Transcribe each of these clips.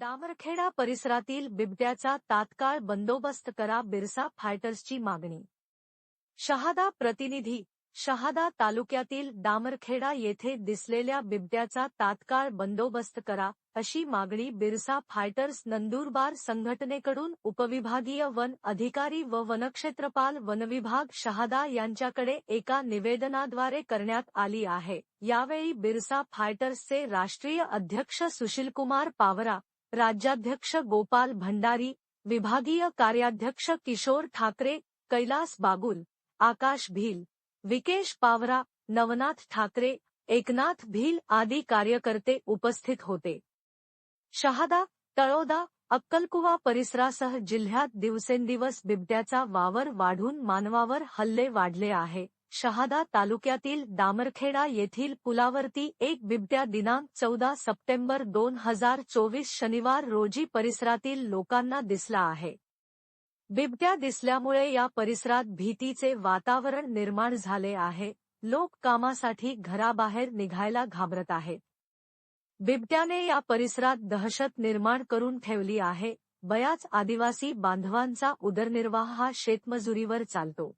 डामरखेडा परिसरातील बिबट्याचा तात्काळ बंदोबस्त करा बिरसा फायटर्सची मागणी. शहादा प्रतिनिधी शहादा तालुक्यातील डामरखेडा येथे दिसलेल्या बिबट्याचा तात्काळ बंदोबस्त करा अशी मागणी बिरसा फायटर्स नंदुरबार संघटनेकडून उपविभागीय वन अधिकारी व वनक्षेत्रपाल वनविभाग शहादा यांच्याकडे एका निवेदनाद्वारे करण्यात आली आहे. यावेळी बिरसा फायटर्सचे राष्ट्रीय अध्यक्ष सुशीलकुमार पावरा राज्याध्यक्ष गोपाल भंडारी विभागीय कार्याध्यक्ष किशोर ठाकरे कैलास बागुल आकाश भील विकेश पावरा नवनाथ ठाकरे एकनाथ भील आदी कार्यकर्ते उपस्थित होते. शहादा तळोदा अक्कलकुवा परिसरासह जिल्ह्यात दिवसेंदिवस बिबट्याचा वावर वाढून मानवावर हल्ले वाढले आहे. शहादा तालुक्यातील दामरखेडा येथील पुलावरती एक बिबट्या दिनांक चौदा सप्टेंबर दोन हजार चोवीस शनिवार रोजी परिसरातील लोकांना दिसला आहे. बिबट्या दिसल्यामुळे या परिसरात भीतीचे वातावरण निर्माण झाले आहे. लोक कामासाठी घराबाहेर निघायला घाबरत आहेत. बिबट्याने या परिसरात दहशत निर्माण करून ठेवली आहे. बयाच आदिवासी बांधवांचा उदरनिर्वाह हा शेतमजुरीवर चालतो.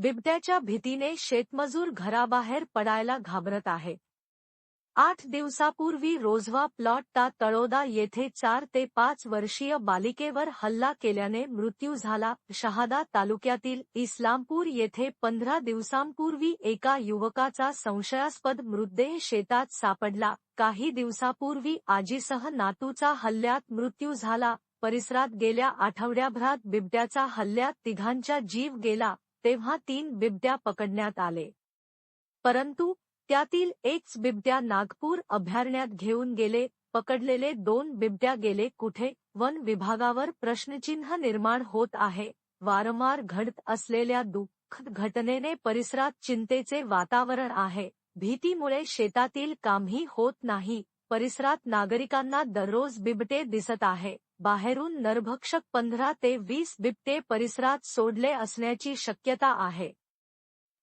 बिबट्याच्या भीतीने शेतमजूर घराबाहेर पडायला घाबरत आहे. आठ दिवसापूर्वी रोझवा प्लॉटता तळोदा येथे चार ते पाच वर्षीय बालिकेवर हल्ला केल्याने मृत्यू झाला. शहादा तालुक्यातील इस्लामपूर येथे पंधरा दिवसांपूर्वी एका युवकाचा संशयास्पद मृतदेह शेतात सापडला. काही दिवसापूर्वी आजीसह नातूचा हल्ल्यात मृत्यू झाला. परिसरात गेल्या आठवड्याभरात बिबट्याचा हल्ल्यात तिघांचा जीव गेला. तेव्हा तीन बिबट्या पकडण्यात आले. परंतु त्यातील एकच बिबट्या नागपूर अभयारण्यात घेऊन गेले पकडलेले दोन बिबट्या गेले कुठे? वन विभागावर प्रश्नचिन्ह निर्माण होत आहे. वारंवार घडत असलेल्या दुःखद घटनेने परिसरात चिंतेचे वातावरण आहे. भीतीमुळे शेतातील कामही होत नाही. परिसरात नागरिकांना दररोज बिबटे दिसत आहे. बाहेरून नरभक्षक पंधरा ते वीस बिबटे परिसरात सोडले असण्याची शक्यता आहे.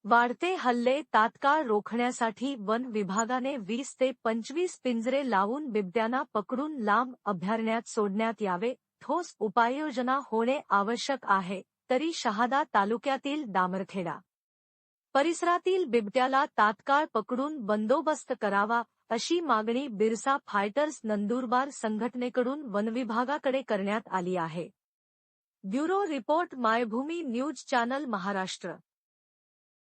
वाढते हल्ले तात्काळ रोखण्यासाठी वन विभागाने वीस ते पंचवीस पिंजरे लावून बिबट्यांना पकडून लांब अभयारण्यात सोडण्यात यावे ठोस उपाययोजना होणे आवश्यक आहे तरी शहादा तालुक्यातील दामरखेडा परिसरातील बिबट्याला तात्काळ पकडून बंदोबस्त करावा अशी मागणी बिरसा फायटर्स नंदुरबार संघटनेकडून वनविभागाकडे करण्यात आली आहे. Bureau report Maybhumi news channel Maharashtra.